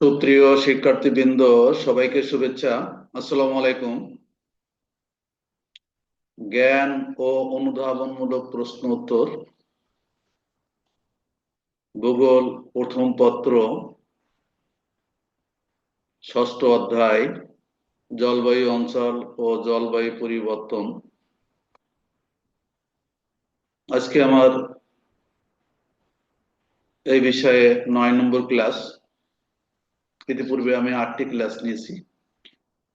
সুপ্রিয় শিক্ষার্থীবৃন্দ, সবাইকে শুভেচ্ছা। আসসালামু আলাইকুম। জ্ঞান ও অনুধাবনমূলক প্রশ্ন উত্তর। ভূগোল প্রথম পত্র, ষষ্ঠ অধ্যায়, জলবায়ু অঞ্চল ও জলবায়ু পরিবর্তন। আজকে আমার এই বিষয়ে নয় নম্বর ক্লাস। ইতিপূর্বে আমি আটটি ক্লাস নিয়েছি।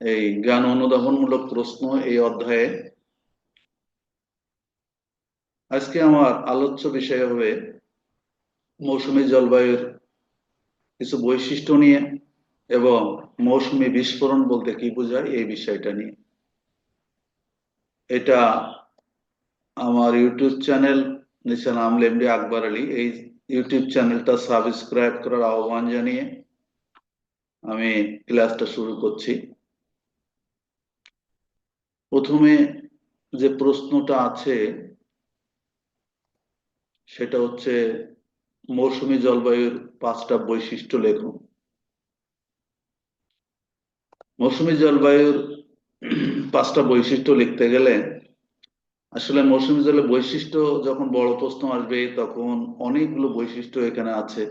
এই জ্ঞান অনুধাবনমূলক প্রশ্ন এই অধ্যায়ে। আজকে আমার আলোচ্য বিষয় হবে মৌসুমী জলবায়ুর কিছু বৈশিষ্ট্য নিয়ে এবং মৌসুমী বিস্ফোরণ বলতে কি বোঝায় এই বিষয়টা নিয়ে। এটা আমার ইউটিউব চ্যানেল নিচে নাম লেমডি আকবর আলী, এই ইউটিউব চ্যানেলটা সাবস্ক্রাইব করার আহ্বান জানিয়ে আমি ক্লাসটা শুরু করছি। প্রথমে যে প্রশ্নটা আছে, সেটা হচ্ছে মৌসুমী জলবায়ুর পাঁচটা বৈশিষ্ট্য লেখুন মৌসুমী জলবায়ুর পাঁচটা বৈশিষ্ট্য লিখতে গেলে আসলে মৌসুমী জলের বৈশিষ্ট্য যখন বড় প্রশ্ন আসবে, তখন অনেকগুলো বৈশিষ্ট্য এখানে আছে।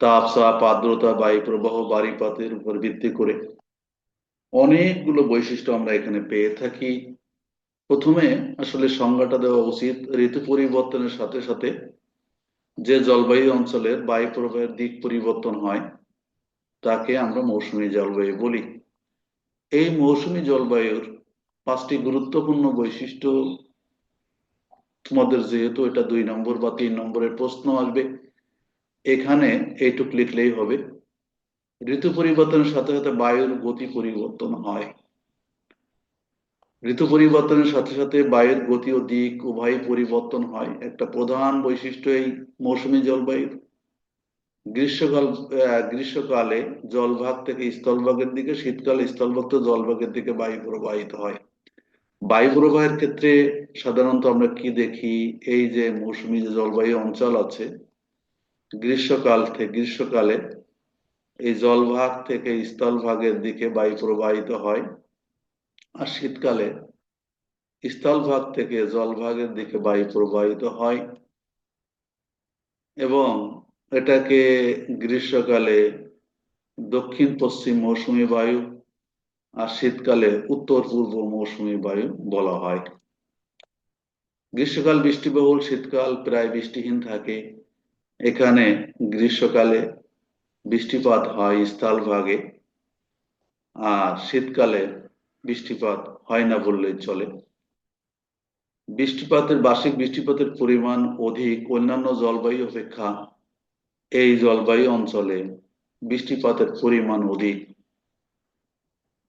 তাপ চাপ আর্দ্রতা বায়ু প্রবাহ বাড়িপাতের উপর ভিত্তি করে অনেকগুলো বৈশিষ্ট্য আমরা এখানে পেয়ে থাকি। প্রথমে আসলে সংজ্ঞাটা দেওয়া উচিত ঋতু পরিবর্তনের সাথে সাথে যে জলবায়ু অঞ্চলের বায়ু প্রবাহের দিক পরিবর্তন হয়, তাকে আমরা মৌসুমী জলবায়ু বলি। এই মৌসুমী জলবায়ুর পাঁচটি গুরুত্বপূর্ণ বৈশিষ্ট্য তোমাদের যেহেতু এটা দুই নম্বর বা তিন নম্বরের প্রশ্ন আসবে এখানে এইটুক লিখলেই হবে। ঋতু পরিবর্তনের সাথে সাথে বায়ুর গতি পরিবর্তন হয়। ঋতু পরিবর্তনের সাথে সাথে বায়ুর গতি ও দিক উভয় পরিবর্তন হয়। একটা প্রধান বৈশিষ্ট্য এই মৌসুমী জলবায়ুর। গ্রীষ্মকাল গ্রীষ্মকালে জলভাগ থেকে স্থলভাগের দিকে, শীতকালে স্থলভাগ থেকে জলভাগের দিকে বায়ু প্রবাহিত হয়। বায়ু প্রবাহের ক্ষেত্রে সাধারণত আমরা কি দেখি? এই যে মৌসুমী যে জলবায়ু অঞ্চল আছে গ্রীষ্মকাল থেকে গ্রীষ্মকালে এই জলভাগ থেকে স্থলভাগের দিকে বায়ু প্রবাহিত হয় আর শীতকালে স্থলভাগ থেকে জলভাগের দিকে বায়ু প্রবাহিত হয় এবং এটাকে গ্রীষ্মকালে দক্ষিণ পশ্চিম মৌসুমী বায়ু আর শীতকালে উত্তর পূর্ব মৌসুমী বায়ু বলা হয়। গ্রীষ্মকাল বৃষ্টিবহুল, শীতকাল প্রায় বৃষ্টিহীন থাকে। এখানে গ্রীষ্মকালে বৃষ্টিপাত হয় স্থলভাগে, আর শীতকালে বৃষ্টিপাত হয় না বললেই চলে। বৃষ্টিপাতের, বার্ষিক বৃষ্টিপাতের পরিমাণ অধিক অন্যান্য জলবায়ু অপেক্ষা এই জলবায়ু অঞ্চলে বৃষ্টিপাতের পরিমাণ অধিক।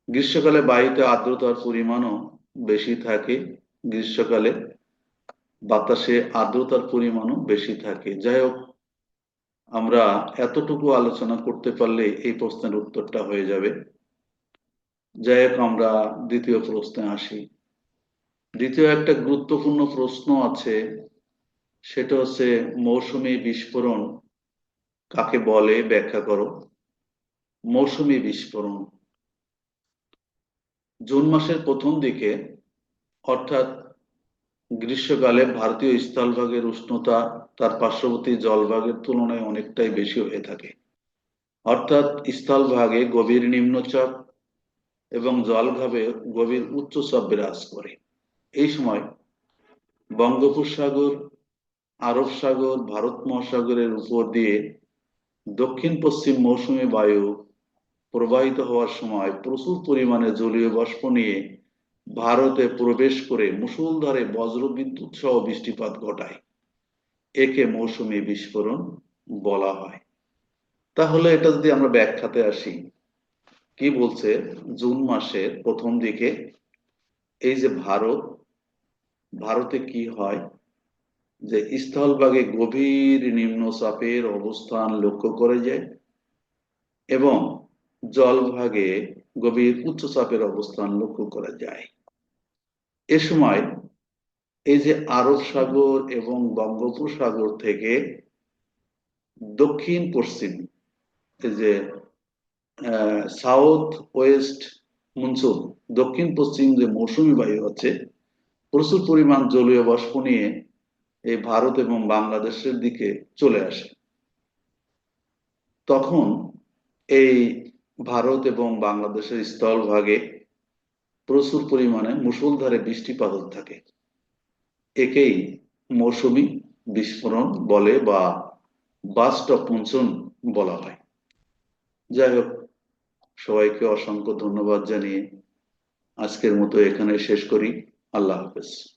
গ্রীষ্মকালে বায়ুতে আর্দ্রতার পরিমাণও বেশি থাকে। গ্রীষ্মকালে বাতাসে আর্দ্রতার পরিমাণও বেশি থাকে। যাই হোক আমরা এতটুকু আলোচনা করতে পারলে এই প্রশ্নের উত্তরটা হয়ে যাবে। যাই হোক, আমরা দ্বিতীয় প্রশ্নে আসি। দ্বিতীয় একটা গুরুত্বপূর্ণ প্রশ্ন আছে, সেটা হচ্ছে মৌসুমী বিস্ফোরণ কাকে বলে ব্যাখ্যা করো। মৌসুমী বিস্ফোরণ। জুন মাসের প্রথম দিকে, অর্থাৎ গ্রীষ্মকালে ভারতীয় স্থলভাগের উষ্ণতা তার পার্শ্ববর্তী জলভাগের তুলনায় অনেকটাই বেশি হয়ে থাকে। অর্থাৎ স্থলভাগে গভীর নিম্নচাপ এবং জলভাবে গভীর উচ্চচাপ বিরাজ করে। এই সময় বঙ্গোপসাগর, আরব সাগর, ভারত মহাসাগরের উপর দিয়ে দক্ষিণ পশ্চিম মৌসুমী বায়ু প্রবাহিত হওয়ার সময় প্রচুর পরিমাণে জলীয় বাষ্প নিয়ে ভারতে প্রবেশ করে মুসুলধারে বজ্রবিদ্যুৎ সহ বৃষ্টিপাত ঘটায়। একে মৌসুমী বিস্ফোরণ বলা হয়। তাহলে এটা যদি আমরা ব্যাখ্যাতে আসি, কি বলছে জুন মাসের প্রথম দিকে? এই যে ভারত, ভারতে কি হয়? যে স্থলভাগে গভীর নিম্নচাপের অবস্থান লক্ষ্য করে যায় এবং জলভাগে গভীর উচ্চচাপের অবস্থান লক্ষ্য করা যায়। এ সময় এই যে আরব সাগর এবং বঙ্গোপসাগর থেকে দক্ষিণ পশ্চিম যে সাউথ ওয়েস্ট মনসুন দক্ষিণ পশ্চিম যে মৌসুমী বায়ু আছে, প্রচুর পরিমাণ জলীয় বাষ্প নিয়ে এই ভারত এবং বাংলাদেশের দিকে চলে আসে। তখন এই ভারত এবং বাংলাদেশের স্থলভাগে প্রচুর পরিমাণে মুসলধারে বৃষ্টিপাত থাকে। একেই মৌসুমি বিস্ফোরণ বলে বা বাস্ট অফ মনসুন বলা হয়। যাই হোক, সবাইকে অসংখ্য ধন্যবাদ জানিয়ে আজকের মতো এখানে শেষ করি। আল্লাহ হাফেজ।